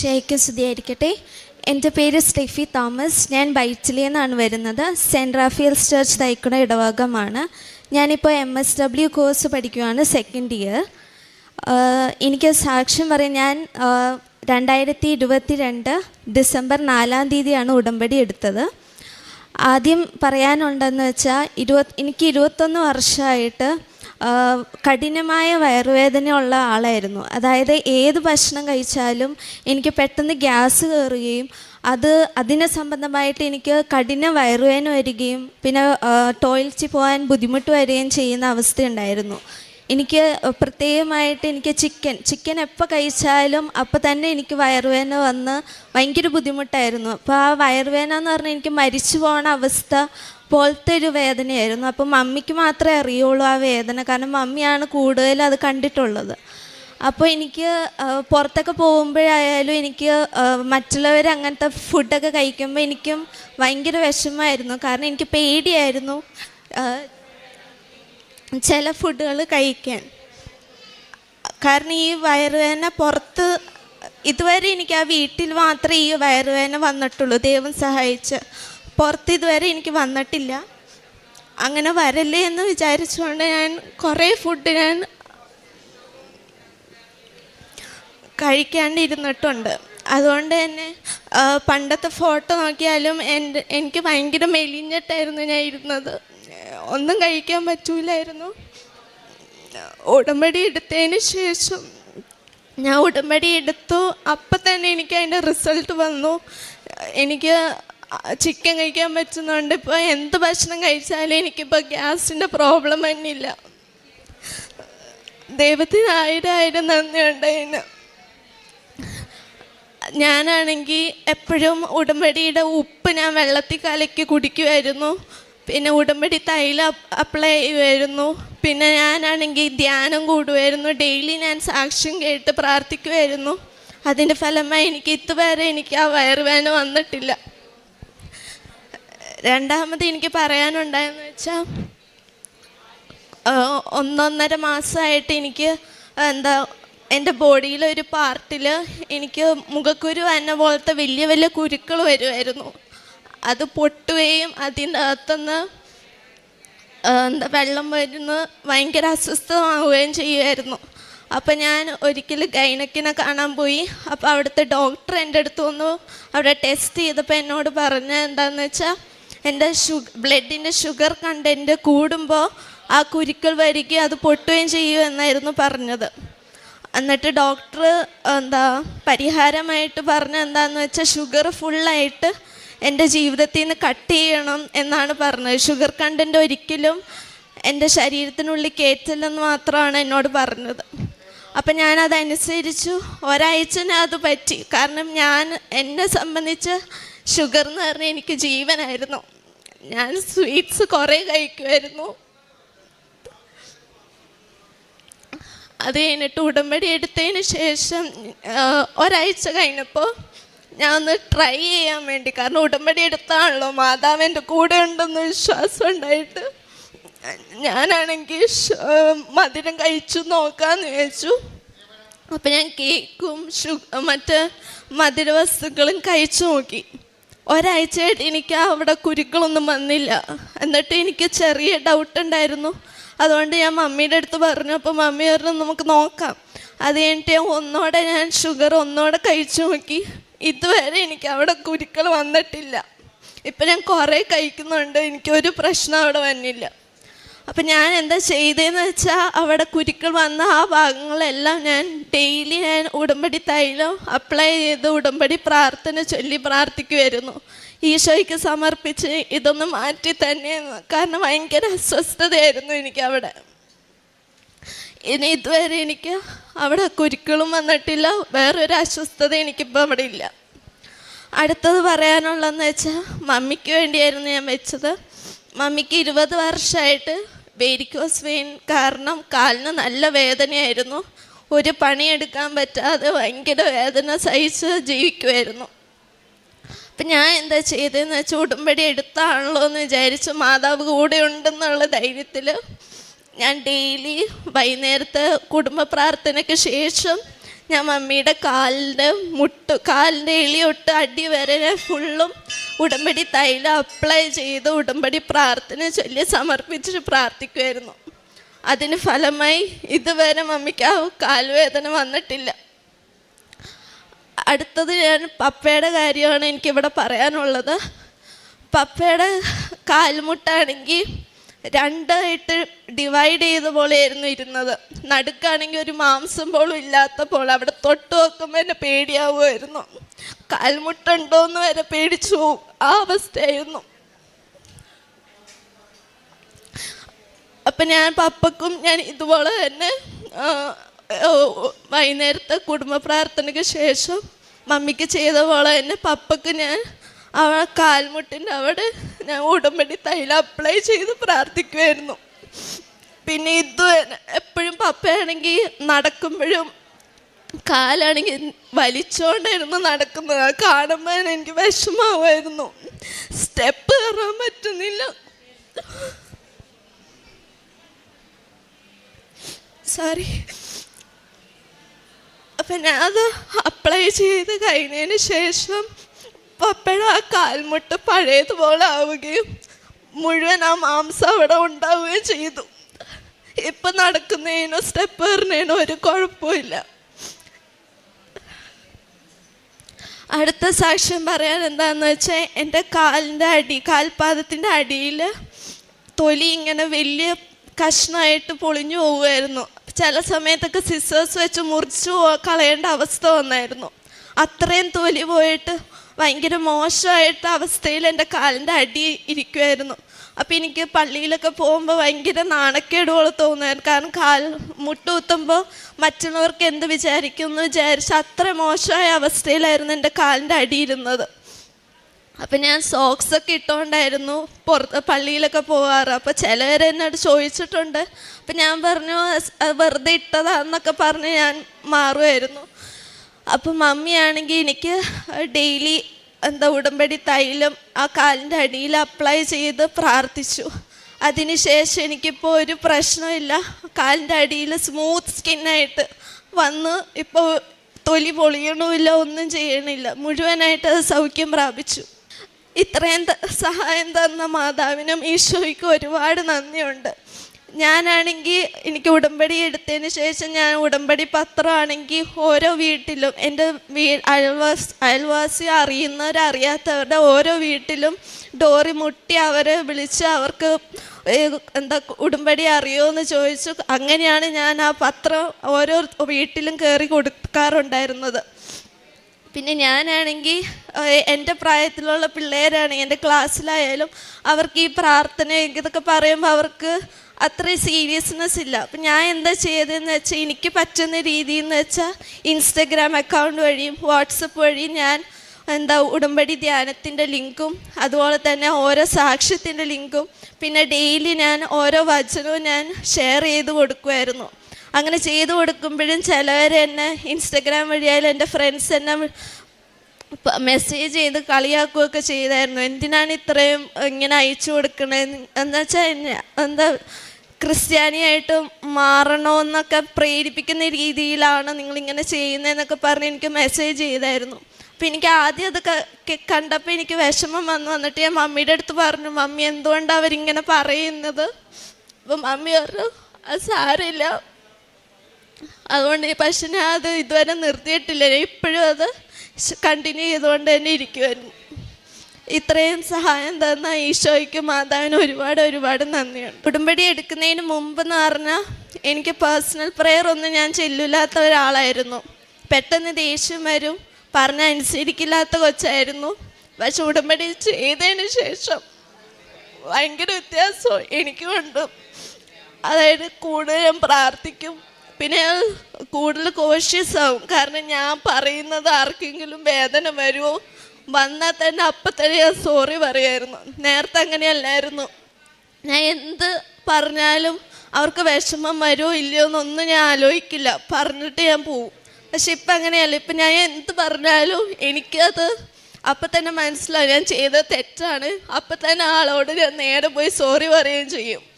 Shake സ്തുതിയായിരിക്കട്ടെ. എന്റെ പേര് സ്റ്റെഫി തോമസ്. ഞാൻ ബൈറ്റിലിൽ നിന്നാണ് വരുന്നത്. സെന്റ് റാഫിയൽ ചർച്ച് തൈക്കുട ഇടവകമാണ്. ഞാനിപ്പോൾ എം എസ് ഡബ്ല്യു കോഴ്സ് പഠിക്കുകയാണ് സെക്കൻഡ് ഇയർ എനിക്ക് സാക്ഷ്യം പറയാൻ ഞാൻ രണ്ടായിരത്തി ഇരുപത്തി രണ്ട് ഡിസംബർ നാലാം തീയതിയാണ് ഉടമ്പടി എടുത്തത്. ആദ്യം പറയാനുണ്ടെന്ന് വെച്ചാൽ ഇരുപത് എനിക്ക് ഇരുപത്തൊന്ന് വർഷമായിട്ട് കഠിനമായ വയറുവേദന ഉള്ള ആളായിരുന്നു. അതായത് ഏത് ഭക്ഷണം കഴിച്ചാലും എനിക്ക് പെട്ടെന്ന് ഗ്യാസ് കയറുകയും അത് അതിനെ സംബന്ധമായിട്ട് എനിക്ക് കഠിന വയറുവേദന വരികയും പിന്നെ ടോയ്ലറ്റിൽ പോകാൻ ബുദ്ധിമുട്ട് വരികയും ചെയ്യുന്ന അവസ്ഥയുണ്ടായിരുന്നു. എനിക്ക് പ്രത്യേകമായിട്ട് എനിക്ക് ചിക്കൻ ചിക്കൻ എപ്പോൾ കഴിച്ചാലും അപ്പോൾ തന്നെ എനിക്ക് വയറുവേദന വന്ന് ഭയങ്കര ബുദ്ധിമുട്ടായിരുന്നു. അപ്പോൾ ആ വയറുവേദന എന്ന് പറഞ്ഞാൽ എനിക്ക് മരിച്ചു പോകുന്ന അവസ്ഥ പോലത്തെ ഒരു വേദനയായിരുന്നു. അപ്പോൾ മമ്മിക്ക് മാത്രമേ അറിയുള്ളൂ ആ വേദന. കാരണം മമ്മിയാണ് കൂടുതലും അത് കണ്ടിട്ടുള്ളത്. അപ്പോൾ എനിക്ക് പുറത്തൊക്കെ പോകുമ്പോഴായാലും എനിക്ക് മറ്റുള്ളവർ അങ്ങനത്തെ ഫുഡൊക്കെ കഴിക്കുമ്പോൾ എനിക്കും ഭയങ്കര വിഷമമായിരുന്നു. കാരണം എനിക്ക് പേടിയായിരുന്നു ചില ഫുഡുകൾ കഴിക്കാൻ. കാരണം ഈ വയറുവേദന പുറത്ത് ഇതുവരെ എനിക്ക് ആ വീട്ടിൽ മാത്രമേ ഈ വയറുവേദന വന്നിട്ടുള്ളൂ. ദൈവം സഹായിച്ച് പുറത്ത് ഇതുവരെ എനിക്ക് വന്നിട്ടില്ല. അങ്ങനെ വരല്ലേ എന്ന് വിചാരിച്ചുകൊണ്ട് ഞാൻ കുറേ ഫുഡ് ഞാൻ കഴിക്കാണ്ടിരുന്നിട്ടുണ്ട്. അതുകൊണ്ട് തന്നെ പണ്ടത്തെ ഫോട്ടോ നോക്കിയാലും എന്റെ എനിക്ക് ഭയങ്കര മെലിഞ്ഞിട്ടായിരുന്നു ഞാൻ ഇരുന്നത്. ഒന്നും കഴിക്കാൻ പറ്റൂലായിരുന്നു. ഉടമ്പടി എടുത്തതിന് ശേഷം ഞാൻ ഉടമ്പടി എടുത്തു. അപ്പം തന്നെ എനിക്ക് അതിന്റെ റിസൾട്ട് വന്നു. എനിക്ക് ചിക്കൻ കഴിക്കാൻ പറ്റുന്നുണ്ട് ഇപ്പോൾ എന്ത് ഭക്ഷണം കഴിച്ചാലും എനിക്കിപ്പോൾ ഗ്യാസിന്റെ പ്രോബ്ലം തന്നെയില്ല. ദൈവത്തിന് ആയിരം ആയിരം നന്ദിയുണ്ട് അതിന് ഞാനാണെങ്കിൽ എപ്പോഴും ഉടമ്പടിയുടെ ഉപ്പ് ഞാൻ വെള്ളത്തിൽ കലക്കി കുടിക്കുമായിരുന്നു പിന്നെ ഉടമ്പടി തൈല അപ്ലൈ ചെയ്യുമായിരുന്നു പിന്നെ ഞാനാണെങ്കിൽ ധ്യാനം കൂടുമായിരുന്നു ഡെയിലി ഞാൻ സാക്ഷ്യം കേട്ട് പ്രാർത്ഥിക്കുമായിരുന്നു അതിന്റെ ഫലമായി എനിക്ക് ഇതുവരെ എനിക്ക് ആ വയറുവേദന വന്നിട്ടില്ല. രണ്ടാമത് എനിക്ക് പറയാനുണ്ടായെന്ന് വെച്ചാൽ ഒന്നൊന്നര മാസമായിട്ട് എനിക്ക് എന്താ എന്റെ ബോഡിയിലെ ഒരു പാർട്ടിൽ എനിക്ക് മുഖക്കുരു എന്ന പോലത്തെ വലിയ വലിയ കുരുക്കൾ വരുമായിരുന്നു അത് പൊട്ടുകയും അതിന്റെ അകത്തുനിന്ന് എന്താ വെള്ളം വരുന്ന ഭയങ്കര അസ്വസ്ഥമാവുകയും ചെയ്യുമായിരുന്നു അപ്പം ഞാൻ ഒരിക്കൽ ഗൈനക്കിനെ കാണാൻ പോയി. അപ്പോൾ അവിടുത്തെ ഡോക്ടർ എന്റെ അടുത്ത് വന്നു. അവിടെ ടെസ്റ്റ് ചെയ്തപ്പോൾ എന്നോട് പറഞ്ഞ എന്താണെന്ന് വെച്ചാൽ എന്റെ ഷുഗർ ബ്ലഡിന്റെ ഷുഗർ കണ്ടന്റ് കൂടുമ്പോൾ ആ കുരുക്കൾ വരികയും അത് പൊട്ടുകയും ചെയ്യും എന്നായിരുന്നു പറഞ്ഞത്. എന്നിട്ട് ഡോക്ടർ എന്താ പരിഹാരമായിട്ട് പറഞ്ഞ എന്താന്ന് വെച്ചാൽ ഷുഗർ ഫുള്ളായിട്ട് എന്റെ ജീവിതത്തിൽ നിന്ന് കട്ട് ചെയ്യണം എന്നാണ് പറഞ്ഞത്. ഷുഗർ കണ്ടന്റ് ഒരിക്കലും എന്റെ ശരീരത്തിനുള്ളിൽ കയറ്റില്ലെന്ന് മാത്രമാണ് എന്നോട് പറഞ്ഞത്. അപ്പം ഞാനതനുസരിച്ചു ഒരാഴ്ചനെ അത് പറ്റി. കാരണം ഞാൻ എന്നെ സംബന്ധിച്ച് ഷുഗർ എന്ന് പറഞ്ഞാൽ എനിക്ക് ജീവനായിരുന്നു. ഞാൻ സ്വീറ്റ്സ് കുറേ കഴിക്കുമായിരുന്നു അത് കഴിഞ്ഞിട്ട് ഉടമ്പടി എടുത്തതിന് ശേഷം ഒരാഴ്ച കഴിഞ്ഞപ്പോൾ ഞാൻ ഒന്ന് ട്രൈ ചെയ്യാൻ വേണ്ടി കാരണം ഉടമ്പടി എടുത്താണല്ലോ മാതാവ് എന്റെ കൂടെ ഉണ്ടെന്ന് വിശ്വാസം ഉണ്ടായിട്ട് ഞാനാണെങ്കിൽ മധുരം കഴിച്ചു നോക്കാമെന്ന് വിചാരിച്ചു. അപ്പം ഞാൻ കേക്കും ഷു മറ്റ് മധുര വസ്തുക്കളും കഴിച്ചു നോക്കി. ഒരാഴ്ചയായിട്ട് എനിക്ക് അവിടെ കുരുക്കളൊന്നും വന്നില്ല. എന്നിട്ട് എനിക്ക് ചെറിയ ഡൗട്ട് ഉണ്ടായിരുന്നു. അതുകൊണ്ട് ഞാൻ മമ്മിയുടെ അടുത്ത് പറഞ്ഞു. അപ്പോൾ മമ്മി പറഞ്ഞു നമുക്ക് നോക്കാം. അത് കഴിഞ്ഞിട്ട് ഒന്നോടെ ഞാൻ ഷുഗർ ഒന്നോടെ കഴിച്ചു നോക്കി. ഇതുവരെ എനിക്ക് അവിടെ കുരുക്കൾ വന്നിട്ടില്ല. ഇപ്പം ഞാൻ കുറേ കഴിക്കുന്നുണ്ട്. എനിക്കൊരു പ്രശ്നം അവിടെ വന്നില്ല. അപ്പം ഞാൻ എന്താ ചെയ്തതെന്ന് വെച്ചാൽ അവിടെ കുരുക്കൾ വന്ന ആ ഭാഗങ്ങളെല്ലാം ഞാൻ ഡെയിലി ഞാൻ ഉടമ്പടി തൈലം അപ്ലൈ ചെയ്ത് ഉടമ്പടി പ്രാർത്ഥന ചൊല്ലി പ്രാർത്ഥിക്കുമായിരുന്നു ഈശോയ്ക്ക് സമർപ്പിച്ച് ഇതൊന്ന് മാറ്റി തന്നെ കാരണം ഭയങ്കര അസ്വസ്ഥതയായിരുന്നു എനിക്ക് അവിടെ. ഇനി ഇതുവരെ എനിക്ക് അവിടെ കുരുക്കളും വന്നിട്ടില്ല. വേറൊരു അസ്വസ്ഥത എനിക്കിപ്പോൾ അവിടെ ഇല്ല. അടുത്തത് പറയാനുള്ളതെന്ന് വെച്ചാൽ മമ്മിക്ക് വേണ്ടിയായിരുന്നു ഞാൻ വെച്ചത്. മമ്മിക്ക് ഇരുപത് വർഷമായിട്ട് വേരിക്കോസ് വെയിൻ കാരണം കാലിന് നല്ല വേദനയായിരുന്നു. ഒരു പണിയെടുക്കാൻ പറ്റാതെ ഭയങ്കര വേദന സഹിച്ച് ജീവിക്കുമായിരുന്നു അപ്പം ഞാൻ എന്താ ചെയ്തതെന്ന് വെച്ചാൽ ഉടമ്പടി എടുത്താണല്ലോ എന്ന് വിചാരിച്ചു മാതാവ് കൂടെ ഉണ്ടെന്നുള്ള ധൈര്യത്തിൽ ഞാൻ ഡെയിലി വൈകുന്നേരത്തെ കുടുംബ പ്രാർത്ഥനയ്ക്ക് ശേഷം ഞാൻ മമ്മിയുടെ കാലിന്റെ മുട്ട് കാലിന്റെ എളിയൊട്ട് അടി വരെ ഫുള്ളും ഉടമ്പടി തൈലം അപ്ലൈ ചെയ്ത് ഉടമ്പടി പ്രാർത്ഥന ചൊല്ലി സമർപ്പിച്ച് പ്രാർത്ഥിക്കുമായിരുന്നു അതിന് ഫലമായി ഇതുവരെ മമ്മിക്ക് ആ കാൽവേദന വന്നിട്ടില്ല. അടുത്തത് ഞാൻ പപ്പയുടെ കാര്യമാണ് എനിക്കിവിടെ പറയാനുള്ളത്. പപ്പയുടെ കാൽമുട്ടാണെങ്കിൽ രണ്ടായിട്ട് ഡിവൈഡ് ചെയ്ത പോലെയായിരുന്നു ഇരുന്നത്. നടുക്കാണെങ്കിൽ ഒരു മാംസം പോലും ഇല്ലാത്ത പോലെ. അവിടെ തൊട്ട് നോക്കുമ്പോൾ എന്നെ പേടിയാവുമായിരുന്നു. കാൽമുട്ടുണ്ടോയെന്ന് വരെ പേടിച്ചു പോവും. ആ അവസ്ഥയായിരുന്നു. അപ്പം ഞാൻ പപ്പക്കും ഞാൻ ഇതുപോലെ തന്നെ വൈകുന്നേരത്തെ കുടുംബ പ്രാർത്ഥനയ്ക്ക് ശേഷം മമ്മിക്ക് ചെയ്ത പോലെ തന്നെ പപ്പക്ക് ഞാൻ അവളെ കാൽമുട്ടിന്റെ അവിടെ ഞാൻ ഉടമ്പടി തൈല അപ്ലൈ ചെയ്ത് പ്രാർത്ഥിക്കുമായിരുന്നു പിന്നെ ഇത് എപ്പോഴും പപ്പയാണെങ്കിൽ നടക്കുമ്പോഴും കാലാണെങ്കിൽ വലിച്ചോണ്ടായിരുന്നു നടക്കുന്നത്. കാണുമ്പോൾ എനിക്ക് വിഷമാവുമായിരുന്നു സ്റ്റെപ്പ് കയറാൻ പറ്റുന്നില്ല. സോറി അപ്പം ഞാൻ അത് അപ്ലൈ ചെയ്ത് കഴിഞ്ഞതിന് ശേഷം ആ കാൽമുട്ട് പഴയതുപോലെ ആവുകയും മുഴുവൻ ആ മാംസം അവിടെ ഉണ്ടാവുകയും ചെയ്തു. ഇപ്പം നടക്കുന്നതിനോ സ്റ്റെപ്പ് കയറുന്നതിനോ ഒരു കുഴപ്പമില്ല അടുത്ത സാക്ഷ്യം പറയാൻ എന്താണെന്ന് വെച്ചാൽ എന്റെ കാലിന്റെ അടി കാൽപാദത്തിന്റെ അടിയിൽ തൊലി ഇങ്ങനെ വലിയ കഷ്ണമായിട്ട് പൊളിഞ്ഞു പോവുമായിരുന്നു. ചില സമയത്തൊക്കെ സിസേഴ്സ് വെച്ച് മുറിച്ചു കളയേണ്ട അവസ്ഥ വന്നായിരുന്നു. അത്രയും തൊലി പോയിട്ട് ഭയങ്കര മോശമായിട്ട് അവസ്ഥയിൽ എന്റെ കാലിന്റെ അടി ഇരിക്കുമായിരുന്നു അപ്പം എനിക്ക് പള്ളിയിലൊക്കെ പോകുമ്പോൾ ഭയങ്കര നാണക്കേട് പോലെ തോന്നുമായിരുന്നു. കാരണം കാൽ മുട്ടുകുത്തുമ്പോൾ മറ്റുള്ളവർക്ക് എന്ത് വിചാരിക്കും എന്ന് വിചാരിച്ച് അത്ര മോശമായ അവസ്ഥയിലായിരുന്നു എന്റെ കാലിന്റെ അടി ഇരുന്നത്. അപ്പം ഞാൻ സോക്സ് ഒക്കെ ഇട്ടുകൊണ്ടായിരുന്നു പുറത്ത് പള്ളിയിലൊക്കെ പോകാറ്. അപ്പോൾ ചിലവർ എന്നോട് ചോദിച്ചിട്ടുണ്ട്. അപ്പം ഞാൻ പറഞ്ഞു "സ്- വെറുതെ ഇട്ടതാന്നൊക്കെ പറഞ്ഞ് ഞാൻ മാറുമായിരുന്നു. അപ്പം മമ്മിയാണെങ്കിൽ എനിക്ക് ഡെയിലി എന്താ ഉടമ്പടി തൈലം ആ കാലിന്റെ അടിയിൽ അപ്ലൈ ചെയ്ത് പ്രാർത്ഥിച്ചു. അതിനുശേഷം എനിക്കിപ്പോൾ ഒരു പ്രശ്നമില്ല. കാലിന്റെ അടിയിൽ സ്മൂത്ത് സ്കിന്നായിട്ട് വന്ന് ഇപ്പോൾ തൊലി പൊളിയണമില്ല ഒന്നും ചെയ്യണില്ല. മുഴുവനായിട്ട് അത് സൗഖ്യം പ്രാപിച്ചു. ഇത്രയും സഹായം തന്ന മാതാവിനും ഈശോയ്ക്കും ഒരുപാട് നന്ദിയുണ്ട്. ഞാനാണെങ്കിൽ എനിക്ക് ഉടമ്പടി എടുത്തതിന് ശേഷം ഞാൻ ഉടമ്പടി പത്രമാണെങ്കിൽ ഓരോ വീട്ടിലും എന്റെ വീ അയൽവാസ് അയൽവാസി അറിയുന്നവരറിയാത്തവരുടെ ഓരോ വീട്ടിലും ഡോറി മുട്ടി അവരെ വിളിച്ച് അവർക്ക് എന്താ ഉടമ്പടി അറിയോ എന്ന് ചോദിച്ചു അങ്ങനെയാണ് ഞാൻ ആ പത്രം ഓരോ വീട്ടിലും കയറി കൊടുക്കാറുണ്ടായിരുന്നത്. പിന്നെ ഞാനാണെങ്കിൽ എന്റെ പ്രായത്തിലുള്ള പിള്ളേരാണെങ്കിൽ എന്റെ ക്ലാസ്സിലായാലും അവർക്ക് ഈ പ്രാർത്ഥന ഇതൊക്കെ പറയുമ്പോൾ അവർക്ക് അത്രയും സീരിയസ്നെസ് ഇല്ല. അപ്പം ഞാൻ എന്താ ചെയ്തതെന്ന് വെച്ചാൽ എനിക്ക് പറ്റുന്ന രീതി എന്ന് വെച്ചാൽ ഇൻസ്റ്റഗ്രാം അക്കൗണ്ട് വഴിയും വാട്സപ്പ് വഴിയും ഞാൻ എന്താ ഉടമ്പടി ധ്യാനത്തിന്റെ ലിങ്കും അതുപോലെ തന്നെ ഓരോ സാക്ഷ്യത്തിന്റെ ലിങ്കും പിന്നെ ഡെയിലി ഞാൻ ഓരോ വചനവും ഞാൻ ഷെയർ ചെയ്ത് കൊടുക്കുമായിരുന്നു അങ്ങനെ ചെയ്തു കൊടുക്കുമ്പോഴും ചിലവർ എന്നെ ഇൻസ്റ്റഗ്രാം വഴിയായാലും എന്റെ ഫ്രണ്ട്സ് എന്നെ മെസ്സേജ് ചെയ്ത് കളിയാക്കുകയൊക്കെ ചെയ്തായിരുന്നു. എന്തിനാണ് ഇത്രയും ഇങ്ങനെ അയച്ചു കൊടുക്കണത് എന്ന് വെച്ചാൽ എന്താ ക്രിസ്ത്യാനിയായിട്ട് മാറണമെന്നൊക്കെ പ്രേരിപ്പിക്കുന്ന രീതിയിലാണ് നിങ്ങളിങ്ങനെ ചെയ്യുന്നതെന്നൊക്കെ പറഞ്ഞ് എനിക്ക് മെസ്സേജ് ചെയ്തായിരുന്നു. അപ്പം എനിക്ക് ആദ്യം അതൊക്കെ കണ്ടപ്പോൾ എനിക്ക് വിഷമം വന്നു. വന്നിട്ട് ഞാൻ മമ്മിയുടെ അടുത്ത് പറഞ്ഞു മമ്മി എന്തുകൊണ്ടാണ് അവരിങ്ങനെ പറയുന്നത്? അപ്പം മമ്മി പറഞ്ഞു അത് സാരമില്ല. അതുകൊണ്ട് പക്ഷെ ഞാൻ അത് ഇതുവരെ നിർത്തിയിട്ടില്ല. ഇപ്പോഴും അത് കണ്ടിന്യൂ ചെയ്തുകൊണ്ട് തന്നെ ഇരിക്കുമായിരുന്നു ഇത്രയും സഹായം തന്ന ഈശോയ്ക്ക് മാതാവിന് ഒരുപാട് ഒരുപാട് നന്ദിയുണ്ട്. ഉടമ്പടി എടുക്കുന്നതിന് മുമ്പ് എന്ന് പറഞ്ഞാൽ എനിക്ക് പേഴ്സണൽ പ്രെയർ ഒന്നും ഞാൻ ചെല്ലില്ലാത്ത ഒരാളായിരുന്നു. പെട്ടെന്ന് ദേഷ്യം വരും. പറഞ്ഞ അനുസരിക്കില്ലാത്ത കൊച്ചായിരുന്നു. പക്ഷെ ഉടമ്പടി ചെയ്തതിന് ശേഷം ഭയങ്കര വ്യത്യാസം എനിക്കുമുണ്ട്. അതായത് കൂടുതലും പ്രാർത്ഥിക്കും പിന്നെ കൂടുതൽ കോഷ്യസ് ആവും കാരണം ഞാൻ പറയുന്നത് ആർക്കെങ്കിലും വേദന വരുമോ വന്നാൽ തന്നെ അപ്പം തന്നെ ഞാൻ സോറി പറയായിരുന്നു. നേരത്തെ അങ്ങനെയല്ലായിരുന്നു. ഞാൻ എന്ത് പറഞ്ഞാലും അവർക്ക് വിഷമം വരുമോ ഇല്ലയോ എന്നൊന്നും ഞാൻ ആലോചിക്കില്ല. പറഞ്ഞിട്ട് ഞാൻ പോവും. പക്ഷെ ഇപ്പം അങ്ങനെയല്ല. ഇപ്പം ഞാൻ എന്ത് പറഞ്ഞാലും എനിക്കത് അപ്പം തന്നെ മനസ്സിലാവും. ഞാൻ ചെയ്തത് തെറ്റാണ്. അപ്പം തന്നെ ആളോട് ഞാൻ നേരെ പോയി സോറി പറയുകയും ചെയ്യും.